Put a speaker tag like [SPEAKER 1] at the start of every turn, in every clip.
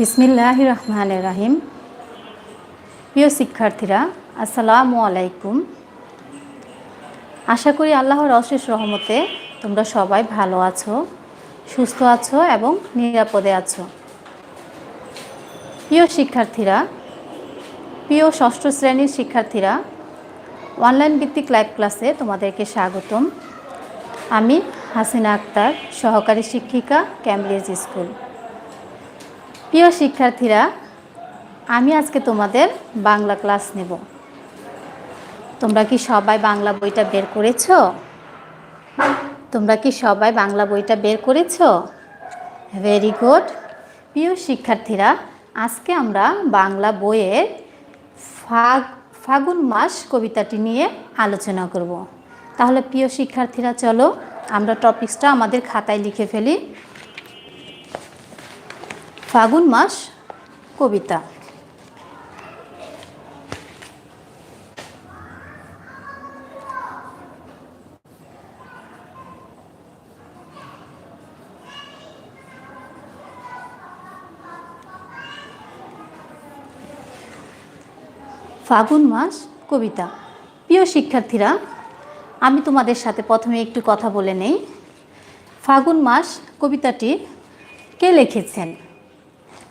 [SPEAKER 1] বিসমিল্লাহ রহমান রাহিম প্রিয় শিক্ষার্থীরা, আসসালামু আলাইকুম। আশা করি আল্লাহর অশেষ রহমতে তোমরা সবাই ভালো আছো, সুস্থ আছো এবং নিরাপদে আছো। প্রিয় শিক্ষার্থীরা, প্রিয় ষষ্ঠ শ্রেণির শিক্ষার্থীরা অনলাইন ভিত্তিক লাইভ ক্লাসে তোমাদেরকে স্বাগতম। আমি হাসিনা আক্তার, সহকারী শিক্ষিকা ক্যামব্রিজ স্কুল প্রিয় শিক্ষার্থীরা, আমি আজকে তোমাদের বাংলা ক্লাস নেব। তোমরা কি সবাই বাংলা বইটা বের করেছ? তোমরা কি সবাই বাংলা বইটা বের করেছ? ভেরি গুড প্রিয় শিক্ষার্থীরা, আজকে আমরা বাংলা বইয়ের ফাগ, ফাগুন মাস কবিতাটি নিয়ে আলোচনা করব। তাহলে প্রিয় শিক্ষার্থীরা, চলো আমরা টপিক্সটা আমাদের খাতায় লিখে ফেলি। ফাগুন মাস, কবিতা। ফাগুন মাস, কবিতা। প্রিয় শিক্ষার্থীরা, আমি তোমাদের সাথে প্রথমে একটু কথা বলে নেই। ফাগুন মাস, কবিতাটি কে লিখেছেন?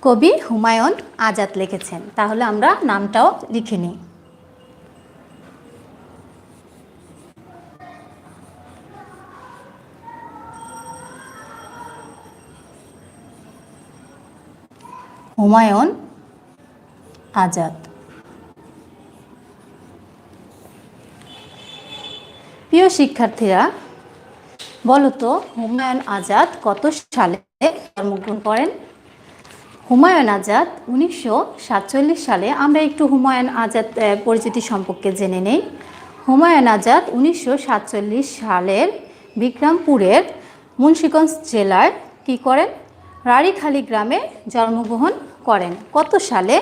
[SPEAKER 1] কবি হুমায়ুন আজাদ লিখেছেন। তাহলে আমরা নামটাও লিখে নিই। হুমায়ুন আজাদ। প্রিয় শিক্ষার্থীরা, বলো তো, হুমায়ুন আজাদ কত সালে জন্মগ্রহণ করেন? হুমায়ুন আজাদ, উনিশশো সাতচল্লিশ সালে আমরা একটু হুমায়ুন আজাদ পরিচিতি সম্পর্কে জেনে নেই। হুমায়ুন আজাদ উনিশশো সাতচল্লিশ সালের বিক্রমপুরের মুন্সিগঞ্জ জেলার কি করেন? রাড়িখালি গ্রামে জন্মগ্রহণ করেন। কত সালে?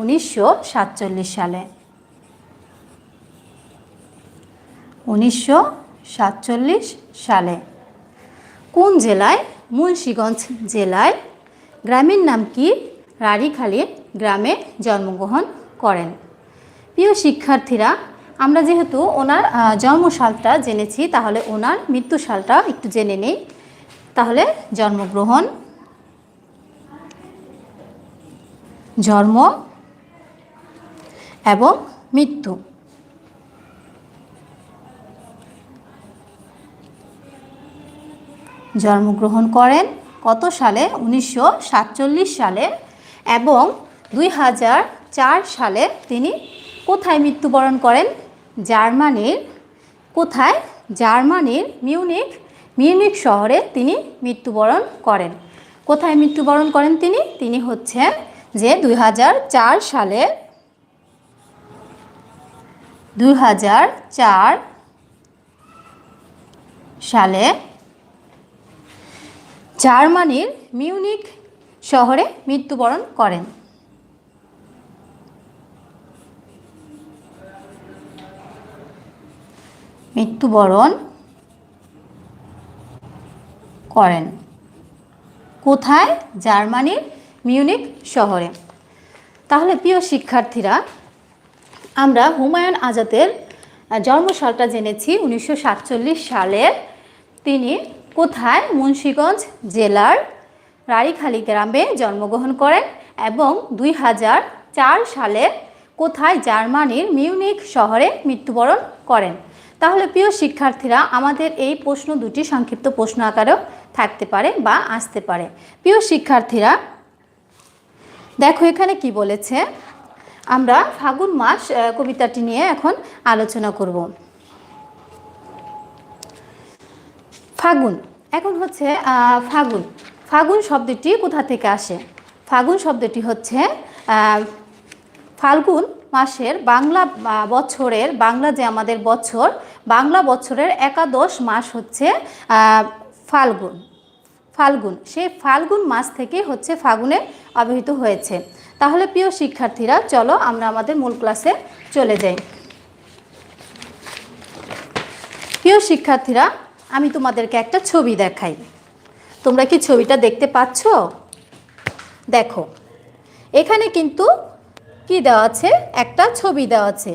[SPEAKER 1] উনিশশো সাতচল্লিশ সালে। উনিশশো সাতচল্লিশ সালে। কোন জেলায়? মুন্সিগঞ্জ জেলায় গ্রামের নাম কি? রাড়িখালি গ্রামে জন্মগ্রহণ করেন। প্রিয় শিক্ষার্থীরা, আমরা যেহেতু ওনার জন্মসালটা জেনেছি, তাহলে ওনার মৃত্যু সালটা একটু জেনে নেই। তাহলে জন্মগ্রহণ, জন্ম এবং মৃত্যু। জন্মগ্রহণ করেন কত সালে? উনিশশো সাতচল্লিশ সালে এবং দুই হাজার চার সালে তিনি কোথায় মৃত্যুবরণ করেন? জার্মানির, কোথায়? জার্মানির মিউনিক মিউনিক শহরে তিনি মৃত্যুবরণ করেন। কোথায় মৃত্যুবরণ করেন তিনি? তিনি হচ্ছেন যে দুই হাজার চার সালে, দুই হাজার চার সালে জার্মানির মিউনিক শহরে মৃত্যুবরণ করেন। মৃত্যুবরণ করেন। কোথায়? জার্মানির মিউনিক শহরে। তাহলে প্রিয় শিক্ষার্থীরা, আমরা হুমায়ুন আজাদের জন্মসালটা জেনেছি উনিশশো সাতচল্লিশ সালে তিনি কোথায়? মুন্সীগঞ্জ জেলার রাড়িখালি গ্রামে জন্মগ্রহণ করেন এবং দুই হাজার চার সালে কোথায়? জার্মানির মিউনিক শহরে মৃত্যুবরণ করেন। তাহলে প্রিয় শিক্ষার্থীরা, আমাদের এই প্রশ্ন দুটি সংক্ষিপ্ত প্রশ্ন আকারেও থাকতে পারে বা আসতে পারে। প্রিয় শিক্ষার্থীরা, দেখো এখানে কি বলেছে? আমরা ফাগুন মাস কবিতাটি নিয়ে এখন আলোচনা করব। ফাগুন। এখন হচ্ছে ফাগুন। ফাগুন শব্দটি কোথা থেকে আসে? ফাগুন শব্দটি হচ্ছে ফাল্গুন মাসের বাংলা বছরের, বাংলা যে আমাদের বছর, বাংলা বছরের একাদশ মাস হচ্ছে ফাল্গুন। ফাল্গুন, সেই ফাল্গুন মাস থেকে হচ্ছে ফাগুনে আবহিত হয়েছে। তাহলে প্রিয় শিক্ষার্থীরা, চলো আমরা আমাদের মূল ক্লাসে চলে যাই। প্রিয় শিক্ষার্থীরা আমি তোমাদেরকে একটা ছবি দেখাই। তোমরা কি ছবিটা দেখতে পাচ্ছ? দেখো, এখানে কিন্তু কি দেওয়া আছে? একটা ছবি দেওয়া আছে।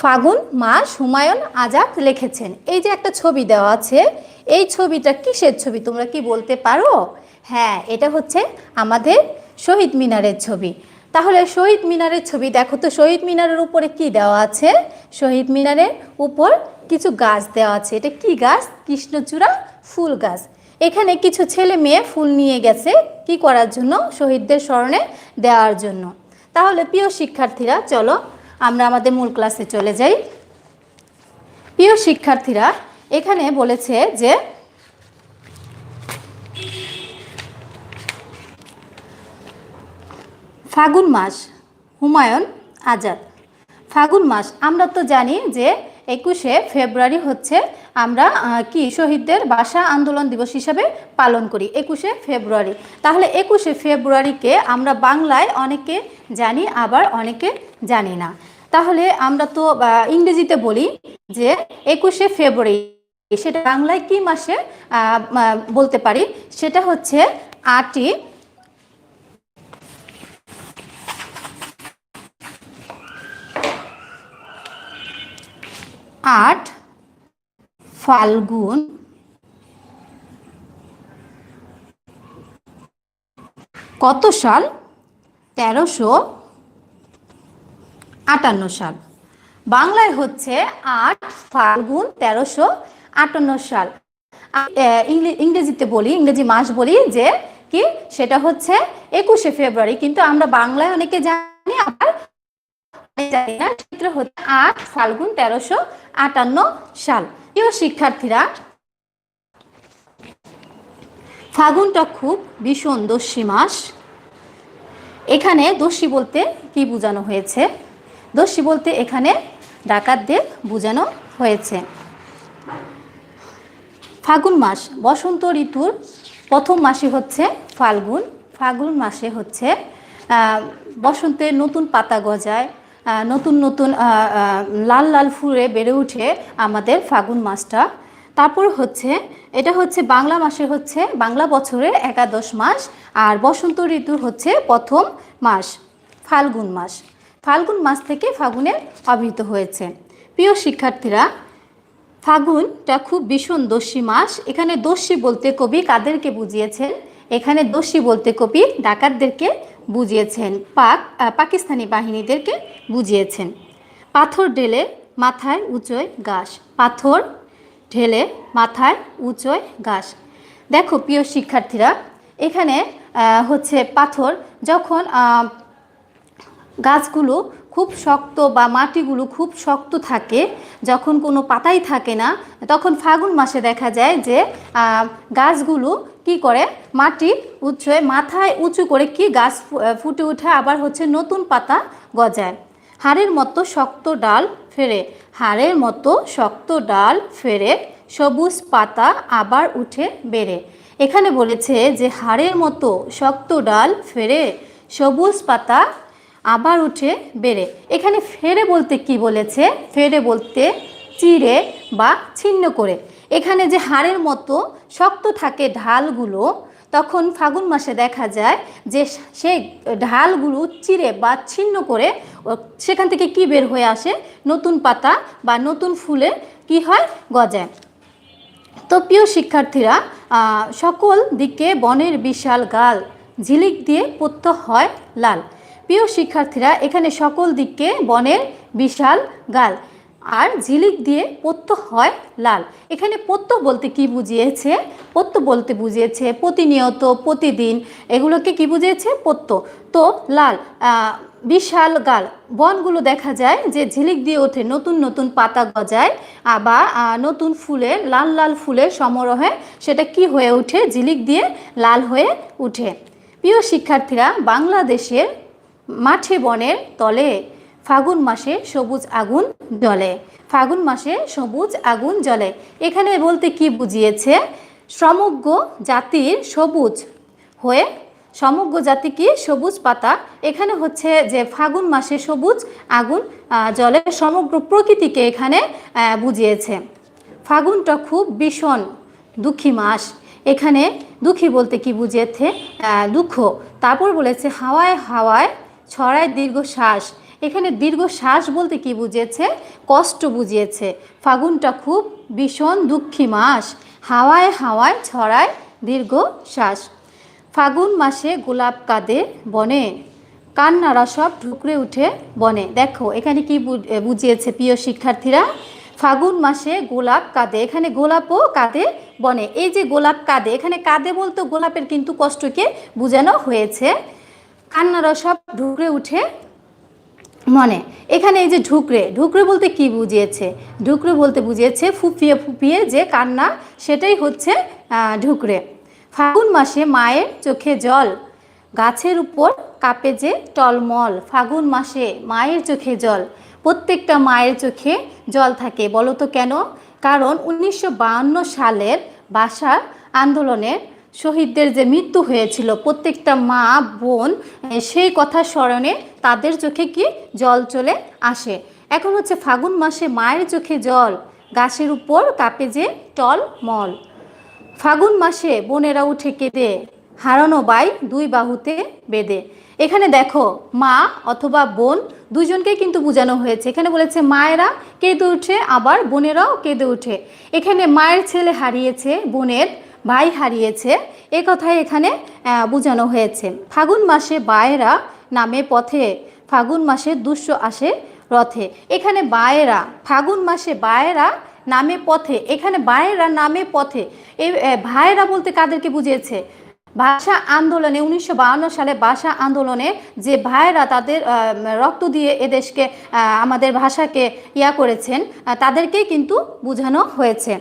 [SPEAKER 1] ফাগুন মাস হুমায়ুন আজাদ লিখেছেন। এই যে একটা ছবি দেওয়া আছে, এই ছবিটা কিসের ছবি? তোমরা কি বলতে পারো? হ্যাঁ এটা হচ্ছে আমাদের শহীদ মিনারের ছবি। তাহলে শহীদ মিনারের ছবি দেখো তো, শহীদ মিনারের উপরে কি দেওয়া আছে? শহীদ মিনারের উপর কিছু গাছ দেওয়া আছে। এটা কি গাছ? কৃষ্ণচূড়া ফুল গাছ। এখানে কিছু ছেলে মেয়ে ফুল নিয়ে গেছে কি করার জন্য? শহীদদের স্মরণে দেওয়ার জন্য। তাহলে প্রিয় শিক্ষার্থীরা, চলো আমরা আমাদের মূল ক্লাসে চলে যাই। প্রিয় শিক্ষার্থীরা, এখানে বলেছে যে ফাগুন মাস, হুমায়ুন আজাদ। ফাগুন মাস, আমরা তো জানি যে একুশে ফেব্রুয়ারি হচ্ছে আমরা কি শহীদদের ভাষা আন্দোলন দিবস হিসাবে পালন করি, একুশে ফেব্রুয়ারি। তাহলে একুশে ফেব্রুয়ারিকে আমরা বাংলায় অনেকে জানি, আবার অনেকে জানি না। তাহলে আমরা তো ইংরেজিতে বলি যে একুশে ফেব্রুয়ারি, সেটা বাংলায় কি মাসে বলতে পারি? সেটা হচ্ছে আটই আট ফাল্গুন কত সাল? তেরোশো আটান্ন সাল। বাংলায় হচ্ছে আট ফাল্গুন তেরোশো আটান্ন সাল। ইংরেজিতে বলি, ইংরেজি মাস বলি যে কি? সেটা হচ্ছে একুশে ফেব্রুয়ারি। কিন্তু আমরা বাংলায় অনেকে জানি, আবার জানি হচ্ছে আট ফাল্গুন তেরোশো আটান্ন সাল। প্রিয় শিক্ষার্থীরা ফাগুনটা খুব ভীষণ দস্যি মাস। এখানে দস্যি বলতে কি বোঝানো হয়েছে? দস্যি বলতে এখানে ডাকাতদের বোঝানো হয়েছে। ফাগুন মাস বসন্ত ঋতুর প্রথম মাসে হচ্ছে ফাল্গুন। ফাল্গুন মাসে হচ্ছে আহ, বসন্তে নতুন পাতা গজায়। নতুন নতুন লাল লাল ফুলে বেড়ে উঠে আমাদের ফাগুন মাসটা। তারপর হচ্ছে, এটা হচ্ছে বাংলা মাসে হচ্ছে বাংলা বছরের একাদশ মাস আর বসন্ত ঋতুর হচ্ছে প্রথম মাস, ফাল্গুন মাস। ফাল্গুন মাস থেকে ফাগুনের আবির্ভূত হয়েছে। প্রিয় শিক্ষার্থীরা, ফাগুনটা খুব ভীষণ দস্যি মাস। এখানে দস্যি বলতে কবি কাদেরকে বুঝিয়েছেন? এখানে দস্যি বলতে কবি ডাকাতদেরকে বুঝিয়েছেন। পাক পাকিস্তানি বাহিনীদেরকে বুঝিয়েছেন। পাথর ঢেলে মাথায় উঁচোয় ঘাস। পাথর ঢেলে মাথায় উঁচোয় ঘাস। দেখো, প্রিয় শিক্ষার্থীরা, এখানে হচ্ছে পাথর যখন গাছগুলো খুব শক্ত বা মাটিগুলো খুব শক্ত থাকে, যখন কোনো পাতাই থাকে না, তখন ফাগুন মাসে দেখা যায় যে গাছগুলো কি করে? মাটি উঁচুয়ে মাথায় উঁচু করে কি গাছ ফুটে ওঠে, আবার হচ্ছে নতুন পাতা গজায়। হাড়ের মতো শক্ত ডাল ফেরে হাড়ের মতো শক্ত ডাল ফেরে সবুজ পাতা আবার উঠে বেড়ে। এখানে বলেছে যে হাড়ের মতো শক্ত ডাল ফেরে সবুজ পাতা আবার উঠে বেড়ে। এখানে ফেরে বলতে কি বলেছে? ফেরে বলতে চিড়ে বা ছিন্ন করে। এখানে যে হাড়ের মতো শক্ত থাকে ঢালগুলো, তখন ফাগুন মাসে দেখা যায় যে সেই ঢালগুলো চিড়ে বা ছিন্ন করে সেখান থেকে কি বের হয়ে আসে? নতুন পাতা বা নতুন ফুলে কি হয়? গজায়। তো প্রিয় শিক্ষার্থীরা সকল দিকে বনের বিশাল গাল, ঝিলিক দিয়ে পত্য হয় লাল। প্রিয় শিক্ষার্থীরা, এখানে সকল দিকে বনের বিশাল গাল। আর ঝিলিক দিয়ে পত্য হয় লাল। এখানে পত্য বলতে কি বুঝিয়েছে? পত্য বলতে বুঝিয়েছে প্রতিনিয়ত, প্রতিদিন। এগুলোকে কি বুঝিয়েছে? পত্য তো লাল বিশাল গাল। বনগুলো দেখা যায় যে ঝিলিক দিয়ে ওঠে, নতুন নতুন পাতা গজায়, আবার নতুন ফুলে, লাল লাল ফুলের সমারোহে সেটা কি হয়ে ওঠে? ঝিলিক দিয়ে লাল হয়ে উঠে প্রিয় শিক্ষার্থীরা, বাংলাদেশের মাঠে বনের তলে ফাগুন মাসে সবুজ আগুন জ্বলে। ফাগুন মাসে সবুজ আগুন জ্বলে। এখানে বলতে কি বুঝিয়েছে? সমগ্র জাতির সবুজ হয়ে, সমগ্র জাতি কি সবুজ পাতা? এখানে হচ্ছে যে ফাগুন মাসে সবুজ আগুন জলে সমগ্র প্রকৃতিকে এখানে বুঝিয়েছে। ফাগুনটা খুব ভীষণ দুঃখী মাস। এখানে দুঃখী বলতে কি বুঝিয়েছে? দুঃখ। তারপর বলেছে হাওয়ায় হাওয়ায় ছড়ায় দীর্ঘ শ্বাস এখানে দীর্ঘ শ্বাস বলতে কি বুঝিয়েছে? কষ্ট বুঝিয়েছে। ফাগুনটা খুব ভীষণ দুঃখী মাস। হাওয়ায় হাওয়ায় ছড়ায় দীর্ঘ শ্বাস। ফাগুন মাসে গোলাপ কাঁদে বনে। কান্নারা সব ঢুকরে উঠে বনে। দেখো, এখানে কি বুঝিয়েছে প্রিয় শিক্ষার্থীরা? ফাগুন মাসে গোলাপ কাঁদে। এখানে গোলাপও কাঁদে বনে। এই যে গোলাপ কাঁদে, এখানে কাঁদে বলতো গোলাপের কিন্তু কষ্টকে বোঝানো হয়েছে। কান্নারা সব ঢুকরে উঠে মনে, এখানে এই যে ঢুকরে ঢুকরে বলতে কি বুঝিয়েছে? ঢুকরে বলতে বুঝিয়েছে ফুপিয়ে ফুপিয়ে যে কান্না, সেটাই হচ্ছে ঢুকরে। ফাগুন মাসে মায়ের চোখে জল, গাছের উপর কাপে যে টলমল, ফাগুন মাসে মায়ের চোখে জল, প্রত্যেকটা মায়ের চোখে জল থাকে। বলো তো কেন? কারণ উনিশশো সালের ভাষা আন্দোলনের শহীদদের যে মৃত্যু হয়েছিল, প্রত্যেকটা মা, বোন সেই কথা স্মরণে তাদের চোখে কি জল চলে আসে? এখন হচ্ছে ফাগুন মাসে মায়ের চোখে জল, গাছের উপর কাপে যে টল মল ফাগুন মাসে বোনেরা উঠে কেঁদে, হারানো বাই দুই বাহুতে বেঁধে। এখানে দেখো, মা অথবা বোন দুজনকে কিন্তু বোঝানো হয়েছে। এখানে বলেছে, মায়েরা কেঁদে উঠে, আবার বোনেরাও কেঁদে উঠে। এখানে মায়ের ছেলে হারিয়েছে বোনের ভাই হারিয়েছে। এ কথাই এখানে বোঝানো হয়েছে। ফাগুন মাসে বায়েরা নামে পথে ফাগুন মাসে দুঃস্ব আসে রথে। এখানে বায়েরা ফাগুন মাসে বায়েরা নামে পথে। এখানে বায়েরা নামে পথে। এই ভাইয়েরা বলতে কাদেরকে বুঝিয়েছে? ভাষা আন্দোলনে উনিশশো সালে ভাষা আন্দোলনে যে ভাইয়েরা তাদের রক্ত দিয়ে এদেশকে আমাদের ভাষাকে ইয়া করেছেন আহ, তাদেরকেই কিন্তু বোঝানো হয়েছে।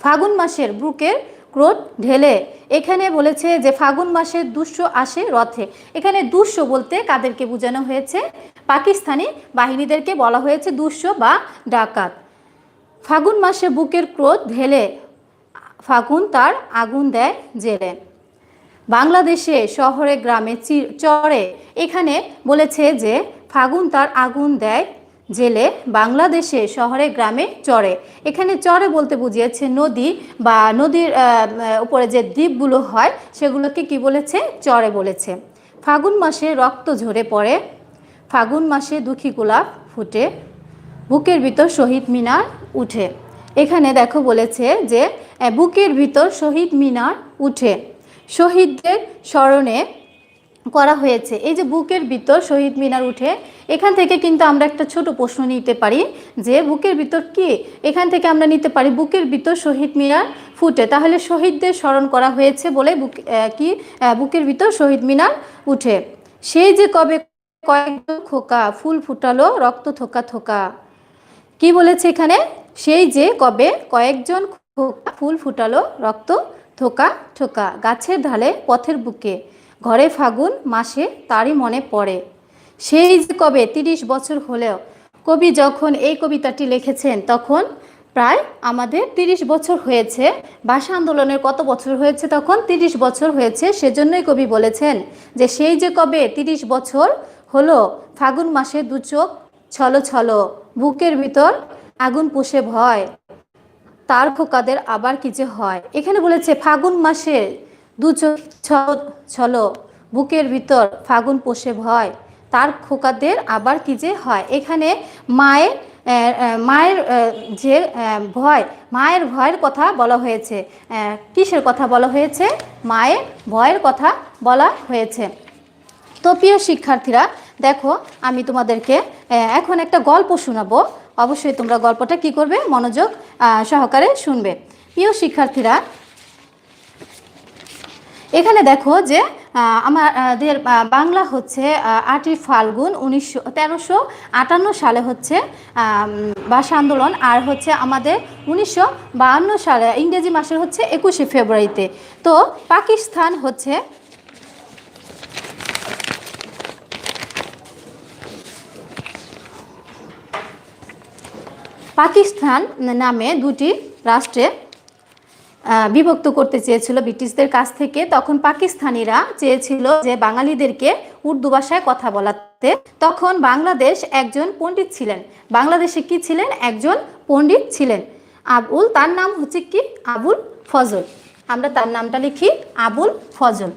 [SPEAKER 1] ফাগুন মাসের বুকের ক্রোধ ঢেলে। এখানে বলেছে যে ফাগুন মাসে দুঃস্ব আসে রথে। এখানে দুঃস্ব বলতে কাদেরকে বোঝানো হয়েছে? পাকিস্তানি বাহিনীদেরকে বলা হয়েছে দুঃস্ব বা ডাকাত। ফাগুন মাসে বুকের ক্রোধ ঢেলে ফাগুন তার আগুন দেয় জেলে। বাংলাদেশে শহরে, গ্রামে চরে। এখানে বলেছে যে ফাগুন তার আগুন দেয় জেলে বাংলাদেশে শহরে, গ্রামে চরে। এখানে চরে বলতে বুঝিয়েছে নদী বা নদীর উপরে যে দ্বীপগুলো হয়, সেগুলোকে কি বলেছে? চরে বলেছে। ফাগুন মাসে রক্ত ঝরে পড়ে, ফাগুন মাসে দুঃখী গোলাপ ফুটে, বুকের ভিতর শহীদ মিনার উঠে। এখানে দেখো বলেছে যে বুকের ভিতর শহীদ মিনার উঠে। শহীদদের স্মরণে করা হয়েছে। এই যে বুকের ভিতর শহীদ মিনার উঠে, এখান থেকে কিন্তু আমরা একটা ছোট প্রশ্ন নিতে পারি যে বুকের ভিতর কি? এখান থেকে আমরা নিতে পারি বুকের ভিতর শহীদ মিনার ফুটে। তাহলে শহীদদের স্মরণ করা হয়েছে বলে বুক কি? বুকের ভিতর শহীদ মিনার উঠে। সেই যে কবে কয়েকজন খোকা ফুল ফুটালো, রক্ত থোকা থোকা। কি বলেছে এখানে? সেই যে কবে কয়েকজন খোকা ফুল ফুটালো, রক্ত থোকা থোকা। গাছের ঢালে পথের বুকে। ঘরে ফাগুন মাসে তারই মনে পড়ে। সেই যে কবে তিরিশ বছর হলেও কবি যখন এই কবিতাটি লিখেছেন, তখন প্রায় আমাদের তিরিশ বছর হয়েছে। ভাষা আন্দোলনের কত বছর হয়েছে তখন তিরিশ বছর হয়েছে, সেজন্যই কবি বলেছেন যে সেই যে কবে তিরিশ বছর হলো, ফাগুন মাসে দু চোখ ছলো ছলো, বুকের ভিতর আগুন পুষে ভয়, তার খোকাদের আবার কি যে হয়। এখানে বলেছে, ফাগুন মাসে দু ছলো বুকের ভিতর ফাগুন পোষে ভয়, তার খোকাদের আবার কি যে হয়? এখানে মায়ের মায়ের যে ভয়, মায়ের ভয়ের কথা বলা হয়েছে। কিসের কথা বলা হয়েছে? মায়ের ভয়ের কথা বলা হয়েছে। তো প্রিয় শিক্ষার্থীরা, দেখো, আমি তোমাদেরকে এখন একটা গল্প শোনাবো। অবশ্যই তোমরা গল্পটা কি করবে? মনোযোগ সহকারে শুনবে। প্রিয় শিক্ষার্থীরা এখানে দেখো যে আমাদের বাংলা হচ্ছে আটই ফাল্গুন উনিশশো, তেরোশো আটান্ন সালে হচ্ছে ভাষা আন্দোলন। আর হচ্ছে আমাদের উনিশশো বাহান্ন সালে, ইংরেজি মাসের হচ্ছে একুশে ফেব্রুয়ারিতে। তো পাকিস্তান হচ্ছে, পাকিস্তান নামে দুটি রাষ্ট্রে বিভক্ত করতে চেয়েছিল ব্রিটিশদের কাছ থেকে। তখন পাকিস্তানিরা চেয়েছিল যে বাঙালিদেরকে উর্দু ভাষায় কথা বলাতে। তখন বাংলাদেশ একজন পণ্ডিত ছিলেন। বাংলাদেশে কি ছিলেন? একজন পণ্ডিত ছিলেন। আবুল, তার নাম হচ্ছে কি? আবুল ফজল। আমরা তার নামটা লিখি, আবুল ফজল।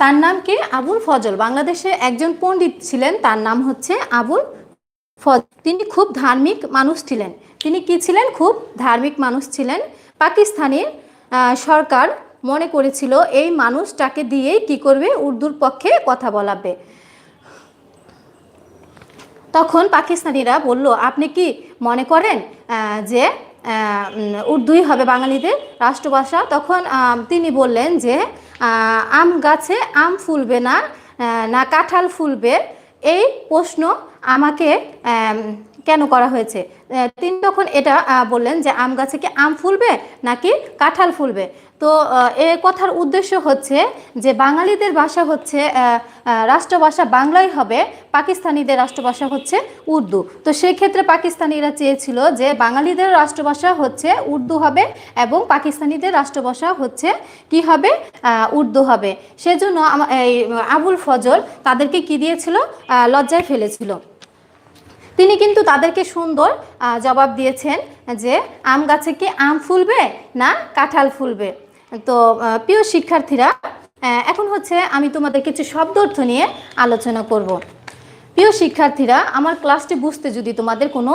[SPEAKER 1] তার নাম কি? আবুল ফজল। বাংলাদেশে একজন পণ্ডিত ছিলেন, তার নাম হচ্ছে আবুল ফজল। তিনি খুব ধার্মিক মানুষ ছিলেন। তিনি কি ছিলেন? খুব ধার্মিক মানুষ ছিলেন। পাকিস্তানের সরকার মনে করেছিল, এই মানুষটাকে দিয়েই কি করবে? উর্দুর পক্ষে কথা বলাবে। তখন পাকিস্তানিরা বলল, আপনি কি মনে করেন যে উর্দুই হবে বাঙালিদের রাষ্ট্রভাষা। তখন তিনি বললেন যে আম গাছে আম ফুলবে না না কাঁঠাল ফুলবে। এই প্রশ্ন আমাকে কেন করা হয়েছে? তিনি তখন এটা বললেন যে, আম গাছে কি আম ফুলবে নাকি কাঁঠাল ফুলবে? তো এ কথার উদ্দেশ্য হচ্ছে যে বাঙালিদের ভাষা হচ্ছে রাষ্ট্রভাষা বাংলাই হবে, পাকিস্তানিদের রাষ্ট্রভাষা হচ্ছে উর্দু। তো সেক্ষেত্রে পাকিস্তানিরা চেয়েছিল যে বাঙালিদের রাষ্ট্রভাষা হচ্ছে উর্দু হবে এবং পাকিস্তানিদের রাষ্ট্রভাষা হচ্ছে কি হবে? উর্দু হবে। সেজন্য এই আবুল ফজল তাদেরকে কি দিয়েছিল? লজ্জায় ফেলেছিল। তিনি কিন্তু তাদেরকে সুন্দর জবাব দিয়েছেন যে আম গাছে কি আম ফুলবে না কাঁঠাল ফুলবে? তো প্রিয় শিক্ষার্থীরা এখন হচ্ছে আমি তোমাদের কিছু শব্দ অর্থ নিয়ে আলোচনা করব। প্রিয় শিক্ষার্থীরা, আমার ক্লাসটি বুঝতে যদি তোমাদের কোনো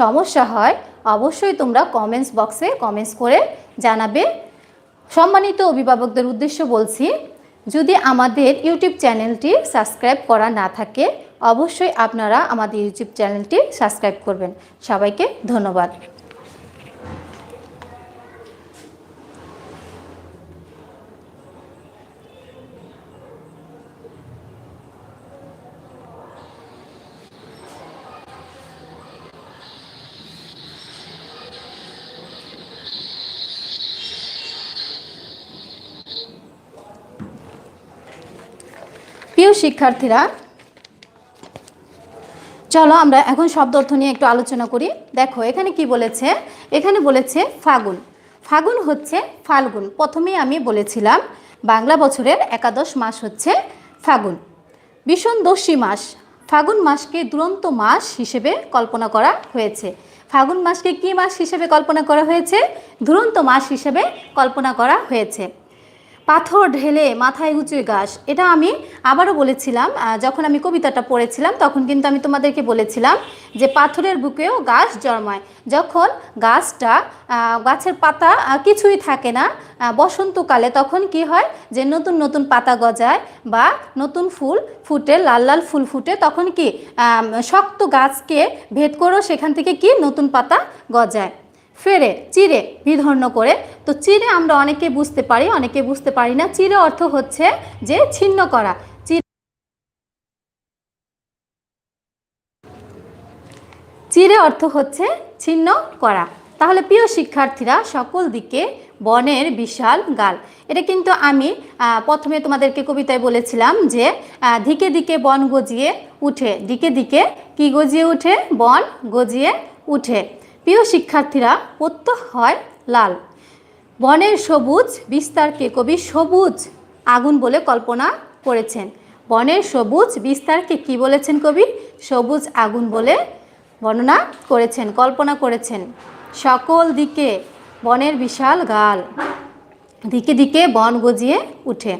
[SPEAKER 1] সমস্যা হয়, অবশ্যই তোমরা কমেন্টস বক্সে কমেন্টস করে জানাবে। সম্মানিত অভিভাবকদের উদ্দেশ্য বলছি, যদি আমাদের ইউটিউব চ্যানেলটি সাবস্ক্রাইব করা না থাকে, অবশ্যই আপনারা আমাদের ইউটিউব চ্যানেলটি সাবস্ক্রাইব করবেন। সবাইকে ধন্যবাদ। প্রিয় শিক্ষার্থীরা, চলো আমরা এখন শব্দ অর্থ নিয়ে একটু আলোচনা করি। দেখো, এখানে কি বলেছে? এখানে বলেছে ফাগুন। ফাগুন হচ্ছে ফাল্গুন। প্রথমেই আমি বলেছিলাম, বাংলা বছরের একাদশ মাস হচ্ছে ফাগুন। ভীষণ দস্যি মাস। ফাগুন মাসকে দুরন্ত মাস হিসেবে কল্পনা করা হয়েছে। ফাগুন মাসকে কি মাস হিসেবে কল্পনা করা হয়েছে? দুরন্ত মাস হিসেবে কল্পনা করা হয়েছে। পাথর ঢেলে মাথায় উঁচু গাছ এটা আমি আবারও বলেছিলাম যখন আমি কবিতাটা পড়েছিলাম, তখন কিন্তু আমি তোমাদেরকে বলেছিলাম যে পাথরের বুকেও গাছ জন্মায়। যখন গাছটা গাছের পাতা কিছুই থাকে না বসন্তকালে তখন কি হয় যে নতুন নতুন পাতা গজায় বা নতুন ফুল ফুটে, লাল লাল ফুল ফুটে, তখন কি শক্ত গাছকে ভেদ করেও সেখান থেকে কি নতুন পাতা গজায়। ফেরে, চিরে, বিধর্ণ করে। তো চিরে আমরা অনেকে বুঝতে পারি, অনেকে বুঝতে পারি না। চিরে অর্থ হচ্ছে যে ছিন্ন করা। চিরে অর্থ হচ্ছে ছিন্ন করা। তাহলে প্রিয় শিক্ষার্থীরা, সকল দিকে বনের বিশাল গাল। এটা কিন্তু আমি প্রথমে তোমাদেরকে কবিতায় বলেছিলাম যে দিকে দিকে বন গজিয়ে উঠে। দিকে দিকে কি গজিয়ে উঠে? বন গজিয়ে উঠে। প্রিয় শিক্ষার্থীরা প্রত্যহ হয় লাল। বনের সবুজ, বিস্তারকে কবি সবুজ আগুন বলে কল্পনা করেছেন। বনের সবুজ, বিস্তারকে কি বলেছেন কবি? সবুজ আগুন বলে বর্ণনা করেছেন, কল্পনা করেছেন। সকল দিকে বনের বিশাল গাল। দিকে দিকে বন গজিয়ে উঠে।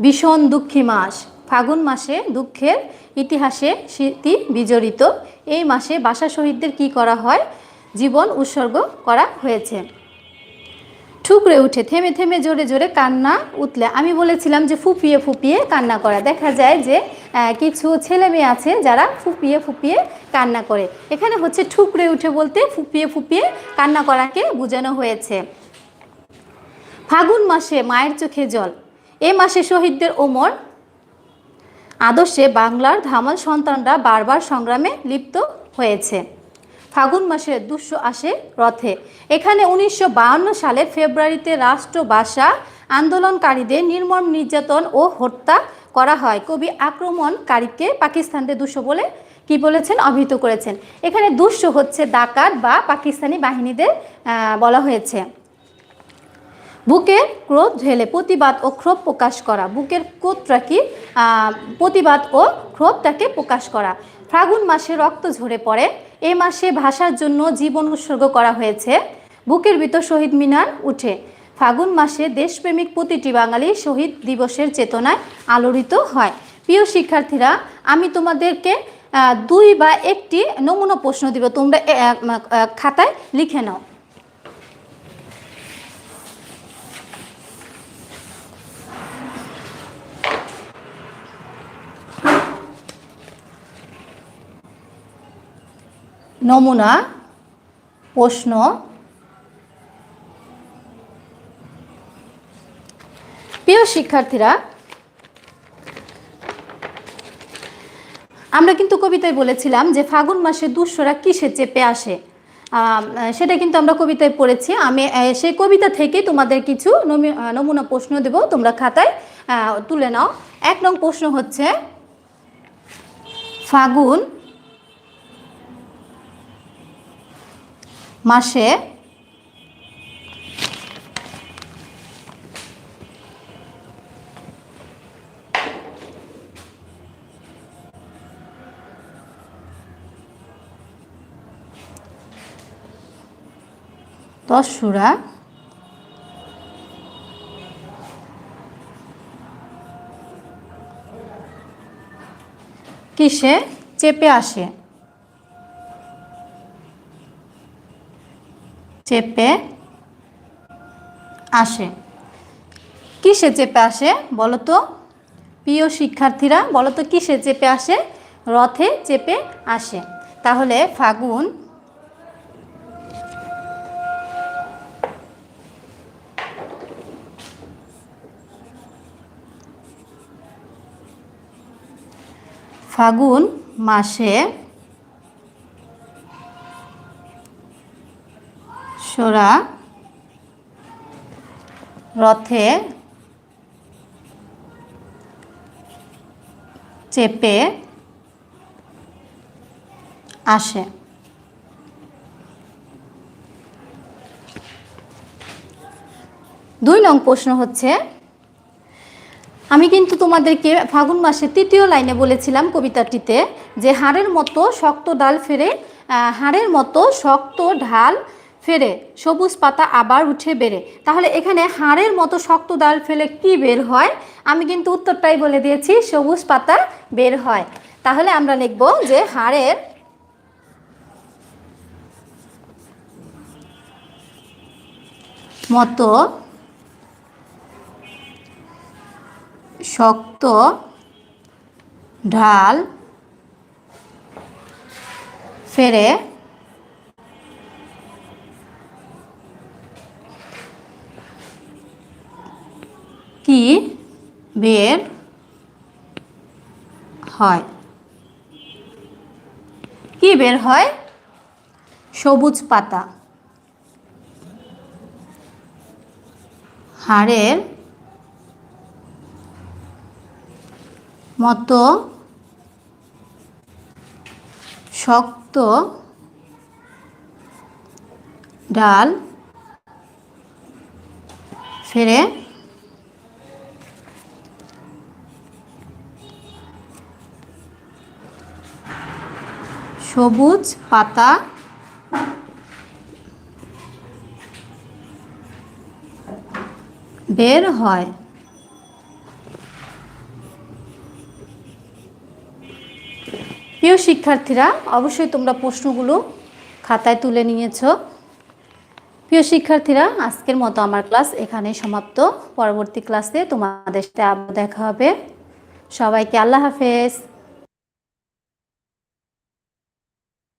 [SPEAKER 1] ভীষণ দুঃখী মাস। ফাগুন মাসে দুঃখের ইতিহাসে স্মৃতি বিজড়িত। এই মাসে বাসা শহীদদের কি করা হয়? জীবন উৎসর্গ করা হয়েছে। ঠুকরে উঠে থেমে থেমে জোরে জোরে কান্না উঠলে আমি বলেছিলাম যে ফুপিয়ে ফুপিয়ে কান্না করা। দেখা যায় যে কিছু ছেলে মেয়ে আছে যারা ফুপিয়ে ফুপিয়ে কান্না করে। এখানে হচ্ছে ঠুকরে উঠে বলতে ফুপিয়ে ফুপিয়ে কান্না করাকে বোঝানো হয়েছে। ফাগুন মাসে মায়ের চোখে জল। এ মাসে শহীদদের ওমর। আদর্শে বাংলার ধামাল সন্তানরা বারবার সংগ্রামে লিপ্ত হয়েছে। ফাগুন মাসে দুঃস্ব আসে রথে। এখানে উনিশশো সালে ফেব্রুয়ারিতে রাষ্ট্রভাষা আন্দোলনকারীদের নির্মম নির্যাতন ও হত্যা করা হয়। কবি আক্রমণকারীকে পাকিস্তানদের দুঃস্ব বলে কি বলেছেন? অভিহিত করেছেন। এখানে দুঃস হচ্ছে ডাকাত বা পাকিস্তানি বাহিনীদের বলা হয়েছে। বুকের ক্রোধ ঢেলে প্রতিবাদ ও ক্ষোভ প্রকাশ করা। বুকের ক্রোধটা কি? প্রতিবাদ ও ক্ষোভটাকে প্রকাশ করা। ফাগুন মাসে রক্ত ঝরে পড়ে এই মাসে ভাষার জন্য জীবন উৎসর্গ করা হয়েছে। বুকের ভিতর শহীদ মিনার উঠে। ফাগুন মাসে দেশপ্রেমিক প্রতিটি বাঙালি শহীদ দিবসের চেতনায় আলোড়িত হয়। প্রিয় শিক্ষার্থীরা আমি তোমাদেরকে দুই বা একটি নমুনা প্রশ্ন দিব। তোমরা এ, খাতায় লিখে নাও। নমুনা, প্রশ্ন। প্রিয় শিক্ষার্থীরা, আমরা কিন্তু কবিতায় বলেছিলাম যে ফাগুন মাসে দুঃসরা কিসে চেপে আসে? সেটা কিন্তু আমরা কবিতায় পড়েছি। আমি সেই কবিতা থেকে তোমাদের কিছু নমি- নমুনা প্রশ্ন দেব। তোমরা খাতায় তুলে নাও। এক নং প্রশ্ন হচ্ছে, ফাগুন মাসে দশসুরা কিসে? চেপে আসে। চেপে আসে। কিসে চেপে আসে বলো তো প্রিয় শিক্ষার্থীরা বলো তো কিসে চেপে আসে? রথে চেপে আসে। তাহলে ফাগুন ফাগুন মাসে সোরা রথে চেপে আসে। দুই নং প্রশ্ন হচ্ছে, আমি কিন্তু তোমাদেরকে ফাগুন মাসের তৃতীয় লাইনে বলেছিলাম কবিতাটিতে যে হাড়ের মতো শক্ত ডাল ফেরে হাড়ের মতো শক্ত ঢাল ফেরে, সবুজ পাতা আবার উঠে বেড়ে। তাহলে এখানে হাড়ের মতো শক্ত ডাল ফেলে কি বের হয়? আমি কিন্তু উত্তরটাই বলে দিয়েছি, সবুজ পাতা বের হয়। তাহলে আমরা লিখব যে হাড়ের মতো শক্ত ঢাল ফেরে কি বের হয়? কি বের হয়? সবুজ পাতা। হাড়ের মতো শক্ত ডাল ফেরে সবুজ পাতা। বের হয়। প্রিয় শিক্ষার্থীরা, অবশ্যই তোমরা প্রশ্নগুলো খাতায় তুলে নিয়েছো। প্রিয় শিক্ষার্থীরা, আজকের মতো আমার ক্লাস এখানেই সমাপ্ত। পরবর্তী ক্লাসে তোমাদের সাথে আবার দেখা হবে। সবাইকে আল্লাহ হাফেজ।